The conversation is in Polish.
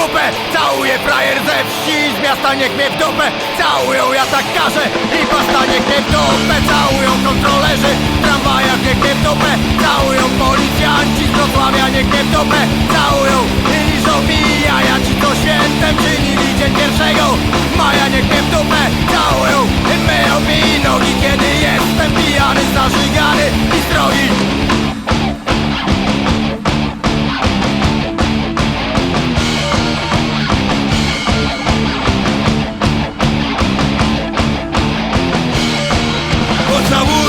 dupę Całuje frajer ze wsi Z miasta niech mnie w dupę Całują ja tak każę. I pasta niech mnie w dupę Całują kontrolerzy W tramwajach niech mnie w dupę Całują policjanci Z Wrocławia niech mnie w dupę Całują. I liżą mi Ci to świętem czynili dzień pierwszego. Maja niech mnie w dupę Całują. I myją mi nogi Kiedy jestem pijany, zażygany saúde.